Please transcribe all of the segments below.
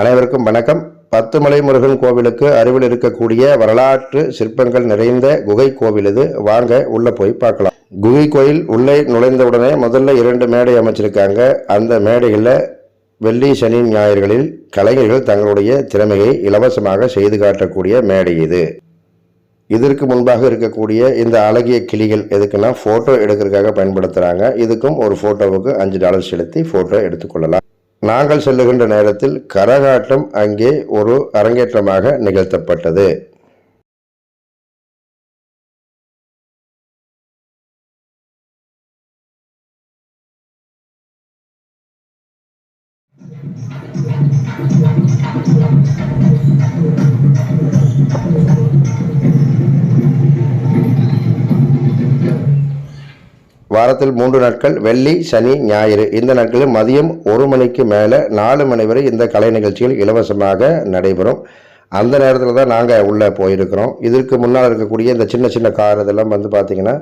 அனைவருக்கும் வணக்கம். பத்துமலை முருகன் கோவிலுக்கு அருகில் இருக்கக்கூடிய வரலாற்று சிற்பங்கள் நிறைந்த குகை கோவில் இது. வாங்க உள்ளே போய் பார்க்கலாம். குகை கோயில் உள்ளே நுழைந்தவுடனே முதல்ல இரண்டு மேடை அமைச்சிருக்காங்க. அந்த மேடைகளில் வெள்ளி சனி ஞாயிறுகளில் கலைஞர்கள் தங்களுடைய திறமையை இலவசமாக செய்து காட்டக்கூடிய மேடை இது. இதற்கு முன்பாக இருக்கக்கூடிய இந்த அழகிய கிளிகள் எதுக்குன்னா ஃபோட்டோ எடுக்கிறதுக்காக பயன்படுத்துகிறாங்க இதுக்கும் ஒரு ஃபோட்டோவுக்கு அஞ்சு டாலர் செலுத்தி ஃபோட்டோ எடுத்துக்கொள்ளலாம் நாங்கள் செல்லுகின்ற நேரத்தில் கரகாட்டம் அங்கே ஒரு அரங்கேற்றமாக நிகழ்த்தப்பட்டது. வாரத்தில் மூன்று நாட்கள் வெள்ளி சனி ஞாயிறு. இந்த நாட்களில் மதியம் ஒரு மணிக்கு மேலே நாலு மணி வரை இந்த கலை நிகழ்ச்சிகள் இலவசமாக நடைபெறும். அந்த நேரத்தில் தான் நாங்கள் உள்ளே போயிருக்கிறோம். இதற்கு முன்னால் இருக்கக்கூடிய இந்த சின்ன சின்ன கார் இதெல்லாம் வந்து பார்த்திங்கன்னா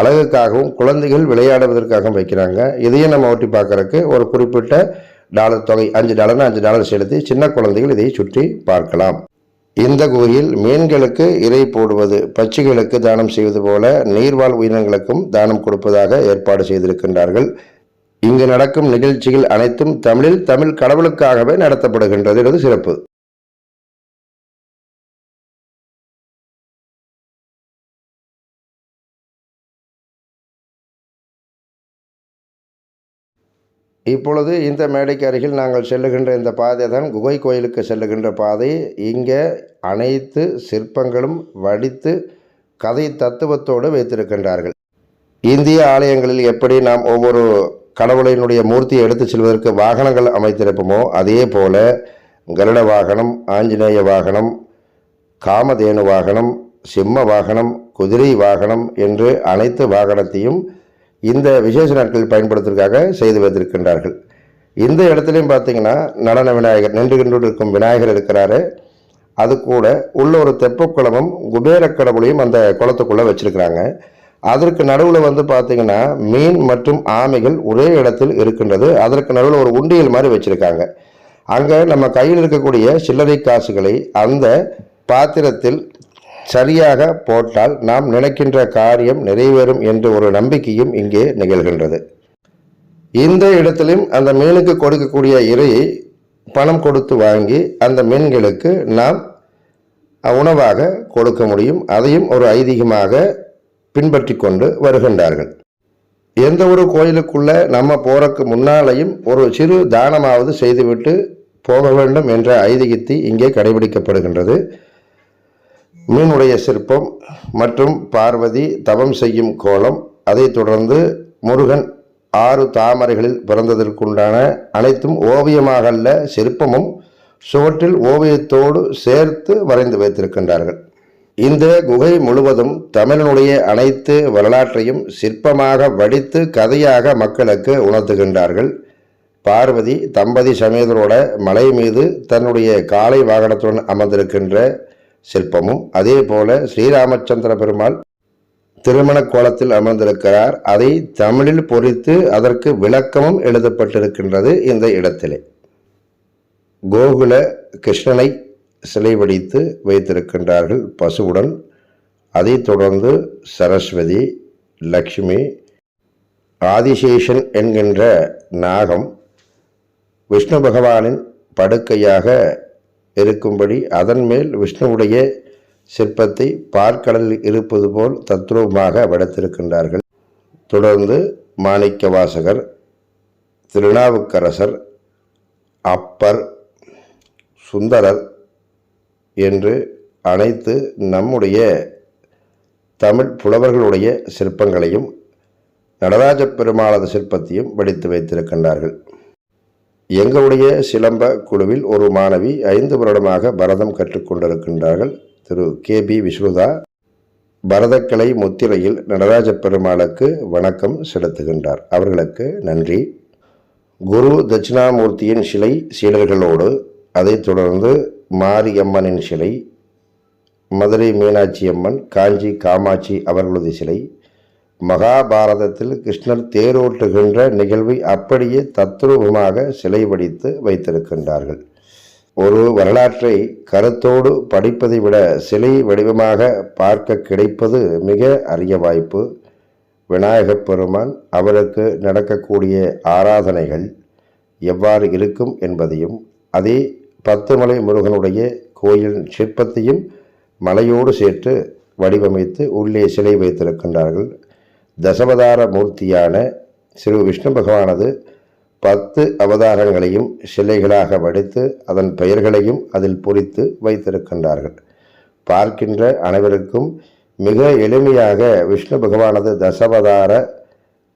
அழகுக்காகவும் குழந்தைகள் விளையாடுவதற்காகவும் வைக்கிறாங்க. இதையும் நம்ம ஓட்டி பார்க்குறக்கு ஒரு குறிப்பிட்ட டாலர் தொகை அஞ்சு டாலர்னு அஞ்சு டாலர் செலுத்தி சின்ன குழந்தைகள் இதை சுற்றி பார்க்கலாம். இந்த கோயில் மீன்களுக்கு இறை போடுவது பட்சிகளுக்கு தானம் செய்வது போல நீர்வாழ் உயிரினங்களுக்கும் தானம் கொடுப்பதாக ஏற்பாடு செய்திருக்கின்றார்கள். இங்கு நடக்கும் நிகழ்ச்சிகள் அனைத்தும் தமிழில் தமிழ் கடவுளுக்காகவே நடத்தப்படுகின்றது. என்பது சிறப்பு. இப்பொழுது இந்த மேடைக்கு அருகில் நாங்கள் செல்லுகின்ற இந்த பாதை தான் குகை கோயிலுக்கு செல்லுகின்ற பாதை. இங்கே அனைத்து சிற்பங்களும் வடித்து கதை தத்துவத்தோடு வைத்திருக்கின்றார்கள். இந்திய ஆலயங்களில் எப்படி நாம் ஒவ்வொரு கடவுளினுடைய மூர்த்தியை எடுத்துச் செல்வதற்கு வாகனங்கள் அமைத்திருப்போமோ அதே போல கருட வாகனம் ஆஞ்சநேய வாகனம் காமதேனு வாகனம் சிம்ம வாகனம் குதிரை வாகனம் என்று அனைத்து வாகனத்தையும் இந்த விசேஷ நாட்களில் பயன்படுத்துவதற்காக செய்து வைத்திருக்கின்றார்கள். இந்த இடத்துலையும் பார்த்தீங்கன்னா நடன விநாயகர் நின்று கொண்டு இருக்கும் விநாயகர் இருக்கிறாரு. அது கூட உள்ள ஒரு தெப்பக்குளமும் குபேர கடவுளையும் அந்த குளத்துக்குள்ளே வச்சுருக்கிறாங்க. அதற்கு நடுவில் வந்து பார்த்தீங்கன்னா மீன் மற்றும் ஆமைகள் ஒரே இடத்தில் இருக்கின்றது. அதற்கு நடுவில் ஒரு உண்டியல் மாதிரி வச்சுருக்காங்க. அங்கே நம்ம கையில் இருக்கக்கூடிய சில்லறை காசுகளை அந்த பாத்திரத்தில் சரியாக போட்டால் நாம் நினைக்கின்ற காரியம் நிறைவேறும் என்ற ஒரு நம்பிக்கையும் இங்கே நிகழ்கின்றது. இந்த இடத்திலும் அந்த மீனுக்கு கொடுக்கக்கூடிய இரையை பணம் கொடுத்து வாங்கி அந்த மீன்களுக்கு நாம் உணவாக கொடுக்க முடியும். அதையும் ஒரு ஐதீகமாக பின்பற்றி கொண்டு வருகின்றார்கள். எந்த ஒரு கோயிலுக்குள்ள நம்ம போகிறக்கு முன்னாலையும் ஒரு சிறு தானமாவது செய்துவிட்டு போக வேண்டும் என்ற ஐதீகத்தை இங்கே கடைபிடிக்கப்படுகின்றது. மீனுடைய சிற்பம் மற்றும் பார்வதி தவம் செய்யும் கோலம் அதைத் தொடர்ந்து முருகன் ஆறு தாமரைகளில் பிறந்ததற்குண்டான அனைத்தும் ஓவியமாக அல்ல சிற்பமும் சுவற்றில் ஓவியத்தோடு சேர்த்து வரைந்து வைத்திருக்கின்றார்கள். இந்த குகை முழுவதும் தமிழனுடைய அனைத்து வரலாற்றையும் சிற்பமாக வடித்து கதையாக மக்களுக்கு உணர்த்துகின்றார்கள். பார்வதி தம்பதி சமேதரோட மலை மீது தன்னுடைய காலை வாகனத்துடன் அமர்ந்திருக்கின்ற சிற்பமும் அதே போல ஸ்ரீராமச்சந்திர பெருமாள் திருமண கோலத்தில் அமர்ந்திருக்கிறார். அதை தமிழில் பொறித்து அதற்கு விளக்கமும் எழுதப்பட்டிருக்கின்றது இந்த இடத்திலே. கோகுல கிருஷ்ணனை சிலை வடித்து வைத்திருக்கின்றார்கள் பசுவுடன். அதைத் தொடர்ந்து சரஸ்வதி லக்ஷ்மி ஆதிசேஷன் என்கின்ற நாகம் விஷ்ணு பகவானின் படுக்கையாக இருக்கும்படி அதன் மேல் விஷ்ணுவுடைய சிற்பத்தை பார்க்கடலில் இருப்பது போல் தத்ரூபமாக வடித்திருக்கின்றார்கள் தொடர்ந்து மாணிக்க வாசகர் திருநாவுக்கரசர் அப்பர் சுந்தரர் என்று அனைத்து நம்முடைய தமிழ் புலவர்களுடைய சிற்பங்களையும் நடராஜ பெருமாளது சிற்பத்தையும் வடித்து வைத்திருக்கின்றார்கள். எங்களுடைய சிலம்ப குழுவில் ஒரு மாணவி ஐந்து வருடமாக பரதம் கற்றுக்கொண்டிருக்கின்றார்கள். திரு கே பி விஸ்வதா பரதக்கலை முத்திரையில் நடராஜ பெருமாளுக்கு வணக்கம் செலுத்துகின்றார். அவர்களுக்கு நன்றி. குரு தட்சிணாமூர்த்தியின் சிலை சீடர்களோடு அதைத் தொடர்ந்து மாரியம்மனின் சிலை மதுரை மீனாட்சி அம்மன் காஞ்சி காமாட்சி அவர்களது சிலை மகாபாரதத்தில் கிருஷ்ணர் தேரோட்டுகின்ற நிகழ்வை அப்படியே தத்ரூபமாக சிலை வடித்து வைத்திருக்கின்றார்கள். ஒரு வரலாற்றை கருத்தோடு படிப்பதை விட சிலை வடிவமாக பார்க்க கிடைப்பது மிக அரிய வாய்ப்பு. விநாயகப் பெருமான் அவருக்கு நடக்கக்கூடிய ஆராதனைகள் எவ்வாறு இருக்கும் என்பதையும் அதே பத்துமலை முருகனுடைய கோயில் சிற்பத்தையும் மலையோடு சேர்த்து வடிவமைத்து உள்ளே சிலை வைத்திருக்கின்றார்கள். தசவதார மூர்த்தியான ஸ்ரீ விஷ்ணு பகவானது பத்து அவதாரங்களையும் சிலைகளாக வடித்து அதன் பெயர்களையும் அதில் பொறித்து வைத்திருக்கின்றார்கள். பார்க்கின்ற அனைவருக்கும் மிக எளிமையாக விஷ்ணு பகவானது தசவதார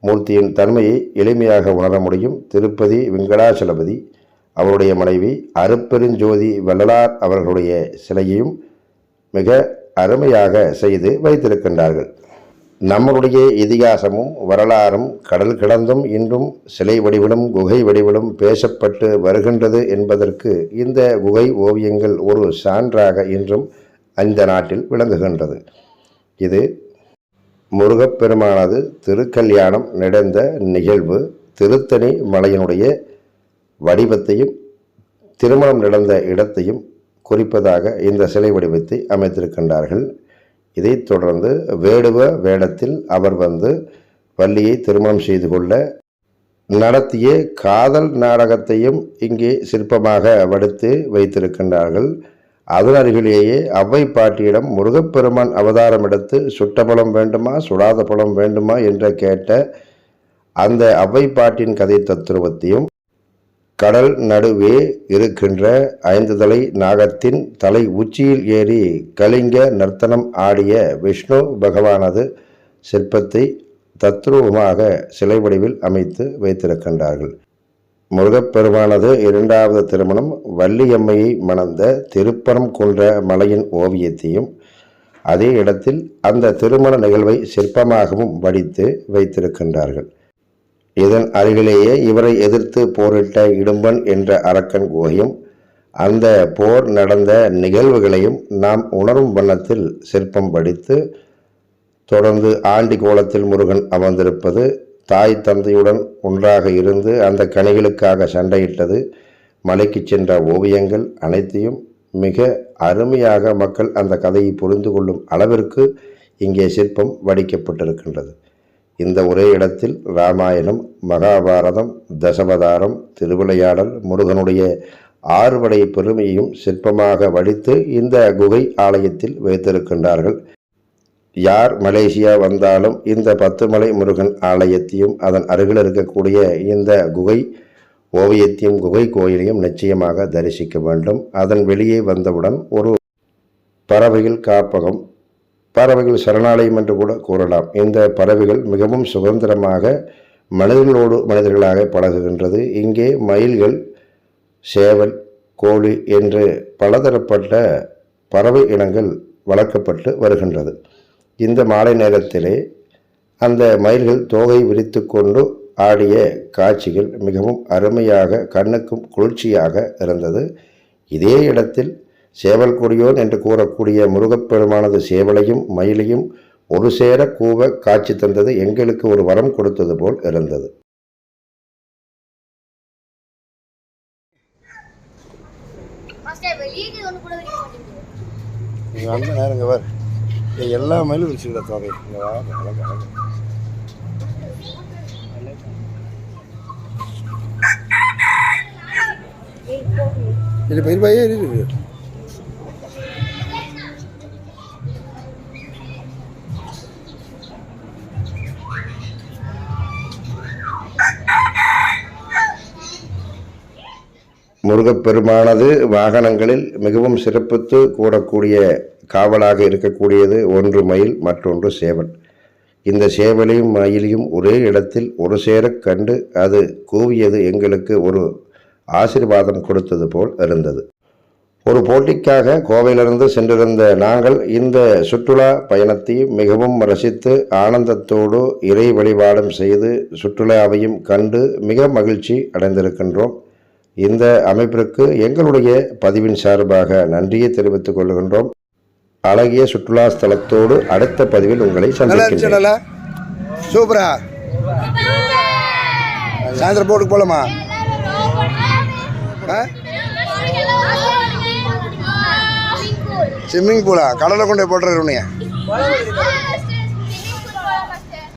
மூர்த்தியின் தன்மையை எளிமையாக உணர முடியும். திருப்பதி வெங்கடாச்சலபதி அவருடைய மனைவி அருப்பெருஞ்சோதி வள்ளலார் அவர்களுடைய சிலையையும் மிக அருமையாக செய்து வைத்திருக்கின்றார்கள். நம்மளுடைய இதிகாசமும் வரலாறும் கடல் கடந்தும் இன்றும் சிலை வடிவிலும் குகை வடிவிலும் பேசப்பட்டு வருகின்றது என்பதற்கு இந்த குகை ஓவியங்கள் ஒரு சான்றாக இன்றும் அந்த நாட்டில் விளங்குகின்றது. இது முருகப்பெருமானது திருக்கல்யாணம் நடந்த நிகழ்வு. திருத்தணி மலையினுடைய வடிவத்தையும் திருமணம் நடந்த இடத்தையும் குறிப்பதாக இந்த சிலை வடிவத்தை அமைத்திருக்கின்றார்கள். இதைத் தொடர்ந்து வேடுவ வேடத்தில் அவர் வந்து வள்ளியை திருமணம் செய்து கொள்ள நடத்திய காதல் நாடகத்தையும் இங்கே சிற்பமாக வடித்து வைத்திருக்கின்றார்கள். அதன் அருகிலேயே அவ்வை பாட்டியிடம் முருகப்பெருமான் அவதாரம் எடுத்து சுட்ட பழம் வேண்டுமா சுடாத பழம் வேண்டுமா என்று கேட்ட அந்த அவ்வை பாட்டின் கதை தத்துருவத்தையும் கடல் நடுவே இருக்கின்ற ஐந்து தலை நாகத்தின் தலை உச்சியில் ஏறி கலிங்க நர்த்தனம் ஆடிய விஷ்ணு பகவானது சிற்பத்தை தத்ரூபமாக சிலை வடிவில் அமைத்து வைத்திருக்கின்றார்கள். முருகப்பெருமானது இரண்டாவது திருமணம் வள்ளியம்மையை மணந்த திருப்பரம் கொன்ற மலையின் ஓவியத்தையும் அதே இடத்தில் அந்த திருமண நிகழ்வை சிற்பமாகவும் வடித்து வைத்திருக்கின்றார்கள். இதன் அருகிலேயே இவரை எதிர்த்து போரிட்ட இடும்பன் என்ற அரக்கன் குகையும் அந்த போர் நடந்த நிகழ்வுகளையும் நாம் உணரும் வண்ணத்தில் சிற்பம் வடித்து தொடர்ந்து ஆண்டி கோலத்தில் முருகன் அமர்ந்திருப்பது தாய் தந்தையுடன் ஒன்றாக இருந்து அந்த கனிகளுக்காக சண்டையிட்டது மலைக்கு சென்ற ஓவியங்கள் அனைத்தையும் மிக அருமையாக மக்கள் அந்த கதையை புரிந்து கொள்ளும் அளவிற்கு இங்கே சிற்பம் வடிக்கப்பட்டிருக்கின்றது. இந்த ஒரே இடத்தில் ராமாயணம் மகாபாரதம் தசவதாரம் திருவிளையாடல் முருகனுடைய ஆறுபடை பெருமையையும் சிற்பமாக வடித்து இந்த குகை ஆலயத்தில் வைத்திருக்கின்றார்கள். யார் மலேசியா வந்தாலும் இந்த பத்துமலை முருகன் ஆலயத்தையும் அதன் அருகில் இருக்கக்கூடிய இந்த குகை ஓவியத்தையும் குகை கோயிலையும் நிச்சயமாக தரிசிக்க வேண்டும். அதன் வெளியே வந்தவுடன் ஒரு பறவைகள் காப்பகம் பறவைகள் சரணாலயம் என்று கூட கூறலாம். இந்த பறவைகள் மிகவும் சுதந்திரமாக மனிதர்களோடு மனிதர்களாக பழகுகின்றது. இங்கே மயில்கள் சேவல் கோழி என்று பலதரப்பட்ட பறவை இனங்கள் வளர்க்கப்பட்டு வருகின்றது. இந்த மாலை நேரத்திலே அந்த மயில்கள் தோகை விரித்து கொண்டு ஆடிய காட்சிகள் மிகவும் அருமையாக கண்ணுக்கும் குளிர்ச்சியாக இருந்தது. இதே இடத்தில் சேவல் கொடியோன் என்று கூறக்கூடிய முருகப்பெருமானது சேவலையும் மயிலையும் ஒரு சேர கூவ காட்சி தந்தது எங்களுக்கு ஒரு வரம் கொடுத்தது போல் இருந்தது. நேரங்க வர் எல்லா மயிலும் தொகை அழகு அழகு இது பெரியபாயே இருக்கு முருகப்பெருமானது வாகனங்களில் மிகவும் சிறப்பித்து கூடக்கூடிய காவலாக இருக்கக்கூடியது ஒன்று மயில் மற்றொன்று சேவல். இந்த சேவலையும் மயிலையும் ஒரே இடத்தில் ஒரு சேரக் கண்டு அது கூவியது எங்களுக்கு ஒரு ஆசீர்வாதம் கொடுத்தது போல் இருந்தது. ஒரு போட்டிக்காக கோவையிலிருந்து சென்றிருந்த நாங்கள் இந்த சுற்றுலா பயணத்தையும் மிகவும் ரசித்து ஆனந்தத்தோடு இறை வழிபாடும் செய்து சுற்றுலாவையும் கண்டு மிக மகிழ்ச்சி அடைந்திருக்கின்றோம். இந்த அமைப்பிற்கு எங்களுடைய பதிவின் சார்பாக நன்றியை தெரிவித்துக் கொள்கின்றோம். அழகிய சுற்றுலா ஸ்தலத்தோடு அடுத்த பதிவில் உங்களை நல்லா. சூப்பரா. சாயந்தரம் போட்டுக்கு போகலாமா ஸ்விம்மிங் பூலா கடலை கொண்டு போய் போட்டுரு உன்னைய